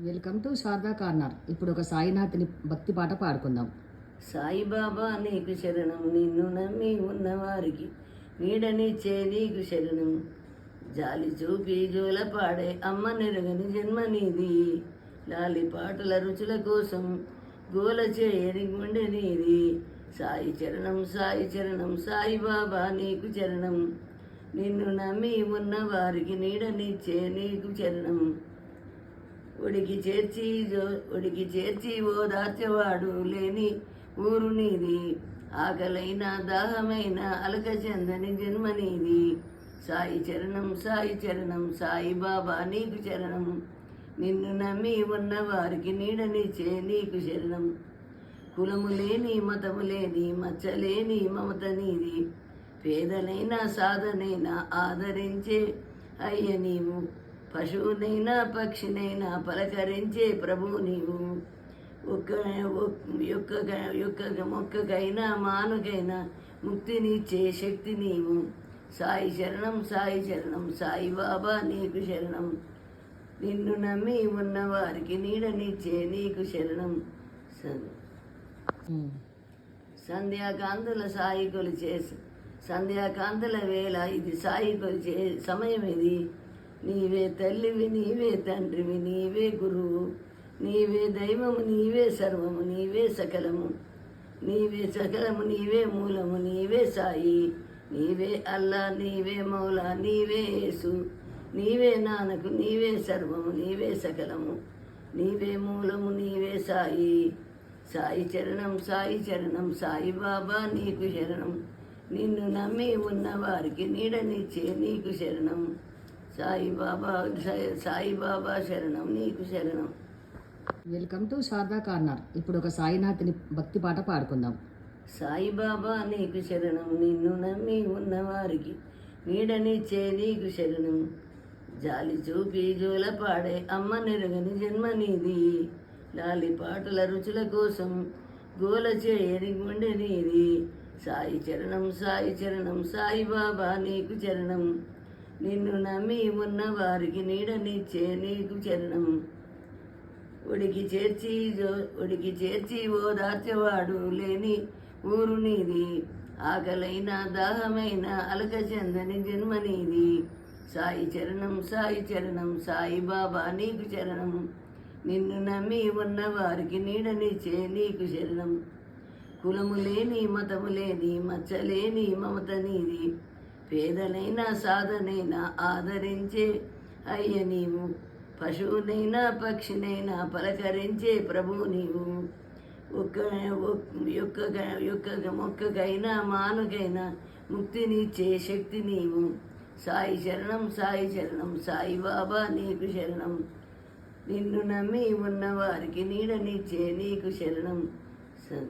Welcome to Sharada corner. ఇప్పుడు ఒక సాయినాథ్ని భక్తి పాట పాడుకుందాం. సాయిబాబా నీకు శరణం నిన్ను నమ్మి ఉన్నవారికి నీడనిచ్చే నీకు శరణం జాలి చూపి జోల పాడే అమ్మ నెరగని జన్మ నీది. లాలి పాటల రుచుల కోసం గోల చేయని గుండె నీది. సాయి చరణం సాయి చరణం సాయిబాబా నీకు చరణం. నిన్ను నమ్మి ఉన్నవారికి నీడనిచ్చే నీకు చరణం. ఉడికి చేర్చి ఉడికి చేర్చి చేర్చి ఓదార్చేవాడు లేని ఊరు నీది. ఆకలైన దాహమైన అలక చెందని జన్మ నీది. సాయి చరణం సాయి చరణం సాయి బాబా నీకు చరణం. నిన్ను నమ్మి ఉన్న వారికి నీడనిచ్చే నీకు శరణం. కులము లేని మతము లేని మచ్చలేని మమత నీది. పేదనైనా సాధనైనా ఆదరించే అయ్య నీవు. పశువునైనా పక్షినైనా పలకరించే ప్రభు నీవు. ఒక్క ఒక్క యొక్క మొక్కకైనా మానుకైనా ముక్తినిచ్చే శక్తి నీవు. సాయి శరణం సాయి శరణం సాయి బాబా నీకు శరణం. నిన్ను నమ్మి ఉన్న వారికి నీడనిచ్చే నీకు శరణం. సంధ్యాకాంతుల సాయి కొలిచే సంధ్యాకాంతుల వేళ ఇది సాయి కొలిచే సమయం ఇది. నీవే తల్లివి నీవే తండ్రివి నీవే గురువు. నీవే దైవము నీవే సర్వము నీవే సకలము. నీవే సకలము నీవే మూలము నీవే సాయి. నీవే అల్లా నీవే మౌలా నీవే యేసు. నీవే నానకు నీవే సర్వము నీవే సకలము. నీవే మూలము నీవే సాయి. సాయి చరణం సాయి చరణం సాయి బాబా నీకు శరణం. నిన్ను నమ్మి ఉన్న వారికి నీడనిచ్చే నీకు శరణం. సాయి బాబా సాయి- సాయి బాబా శరణం నీకు శరణం. వెల్కమ్ టు శారదా కార్నర్ ఇప్పుడు ఒక సాయినాథ్ని భక్తి పాట పాడుకుందాం. సాయిబాబా నీకు శరణం. నిన్ను నమ్మి ఉన్నవారికి నీడనిచ్చే నీకు శరణం. జాలి చూపి జోల పాడే అమ్మ నెరగని జన్మ నీది. లాలి పాటల రుచుల కోసం గోల చేయని గుండె నీది. సాయి చరణం సాయి చరణం సాయి బాబా నీకు చరణం నిన్ను నమ్మి ఉన్న వారికి నీడనిచ్చే నీకు చరణం ఒడికి చేర్చి ఉడికి ఒడికి చేర్చి ఓదార్చేవాడు లేని ఊరు నీది. ఆకలైన దాహమైన అలక చెందని జన్మ నీది. సాయి చరణం సాయి చరణం సాయి బాబా నీకు చరణం. నిన్ను నమ్మి ఉన్న వారికి నీడనిచ్చే నీకు శరణం కులము లేని మతము లేని మచ్చలేని మమత నీది. పేదనైనా సాధనైనా ఆదరించే. అయ్య నీవు పశువునైనా పక్షినైనా పలకరించే ప్రభు నీవు. ఒక్క యొక్క యొక్క మొక్కకైనా మానుకైనా ముక్తినిచ్చే శక్తి నీవు. సాయి శరణం సాయి శరణం సాయి బాబా నీకు శరణం. నిన్ను నమ్మి ఉన్నవారికి నీడనిచ్చే నీకు శరణం. సరే